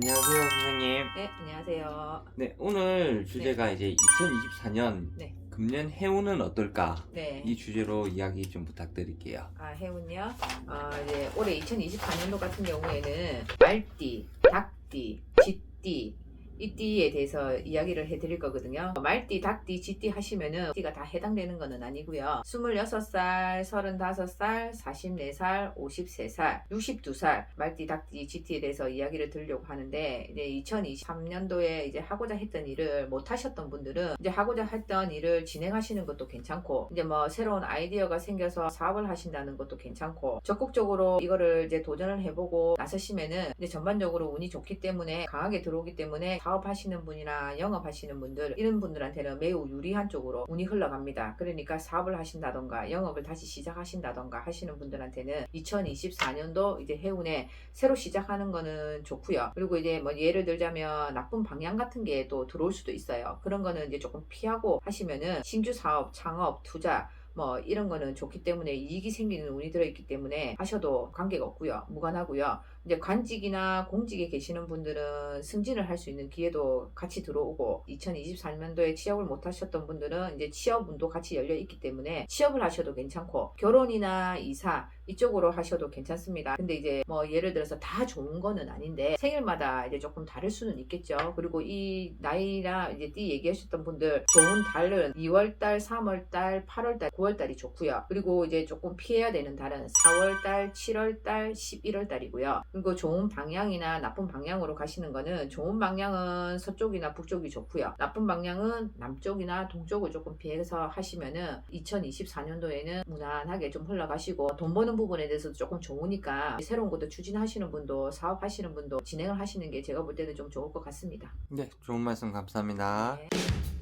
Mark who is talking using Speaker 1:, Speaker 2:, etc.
Speaker 1: 안녕하세요, 선생님.
Speaker 2: 네, 안녕하세요. 네, 오늘 네. 주제가 이제 2024년
Speaker 1: 네.
Speaker 2: 금년 해운은 어떨까?
Speaker 1: 네.
Speaker 2: 이 주제로 이야기 좀 부탁드릴게요.
Speaker 1: 아, 해운요? 아, 이제 올해 2024년도 같은 경우에는 네. 말띠, 닭띠, 쥐띠, 이 띠에 대해서 이야기를 해드릴 거거든요. 말띠, 닭띠, 쥐띠 하시면은 띠가 다 해당되는 거는 아니고요. 26살, 35살, 44살, 53살, 62살 말띠, 닭띠, 쥐띠에 대해서 이야기를 드리려고 하는데 이제 2023년도에 이제 하고자 했던 일을 못 하셨던 분들은 이제 하고자 했던 일을 진행하시는 것도 괜찮고 이제 뭐 새로운 아이디어가 생겨서 사업을 하신다는 것도 괜찮고 적극적으로 이거를 이제 도전을 해보고 나서시면은 이제 전반적으로 운이 좋기 때문에 강하게 들어오기 때문에 사업하시는 분이나 영업하시는 분들 이런 분들한테는 매우 유리한 쪽으로 운이 흘러갑니다. 그러니까 사업을 하신다던가 영업을 다시 시작하신다던가 하시는 분들한테는 2024년도 이제 해운에 새로 시작하는 거는 좋고요. 그리고 이제 뭐 예를 들자면 나쁜 방향 같은 게 또 들어올 수도 있어요. 그런 거는 이제 조금 피하고 하시면은 신규 사업, 창업, 투자 뭐 이런 거는 좋기 때문에 이익이 생기는 운이 들어있기 때문에 하셔도 관계가 없고요. 무관하고요. 이제 관직이나 공직에 계시는 분들은 승진을 할 수 있는 기회도 같이 들어오고 2023년도에 취업을 못 하셨던 분들은 이제 취업 운도 같이 열려 있기 때문에 취업을 하셔도 괜찮고 결혼이나 이사 이쪽으로 하셔도 괜찮습니다. 근데 이제 뭐 예를 들어서 다 좋은 거는 아닌데 생일마다 이제 조금 다를 수는 있겠죠. 그리고 이 나이나 이제 띠 얘기하셨던 분들 좋은 달은 2월달, 3월달, 8월달, 9월달이 좋고요. 그리고 이제 조금 피해야 되는 달은 4월달, 7월달, 11월달이고요. 그리고 좋은 방향이나 나쁜 방향으로 가시는 거는 좋은 방향은 서쪽이나 북쪽이 좋고요. 나쁜 방향은 남쪽이나 동쪽을 조금 피해서 하시면은 2024년도에는 무난하게 좀 흘러가시고 돈 버는 부분에 대해서도 조금 좋으니까 새로운 것도 추진하시는 분도 사업하시는 분도 진행을 하시는 게 제가 볼 때는 좀 좋을 것 같습니다.
Speaker 2: 네, 좋은 말씀 감사합니다.
Speaker 1: 네.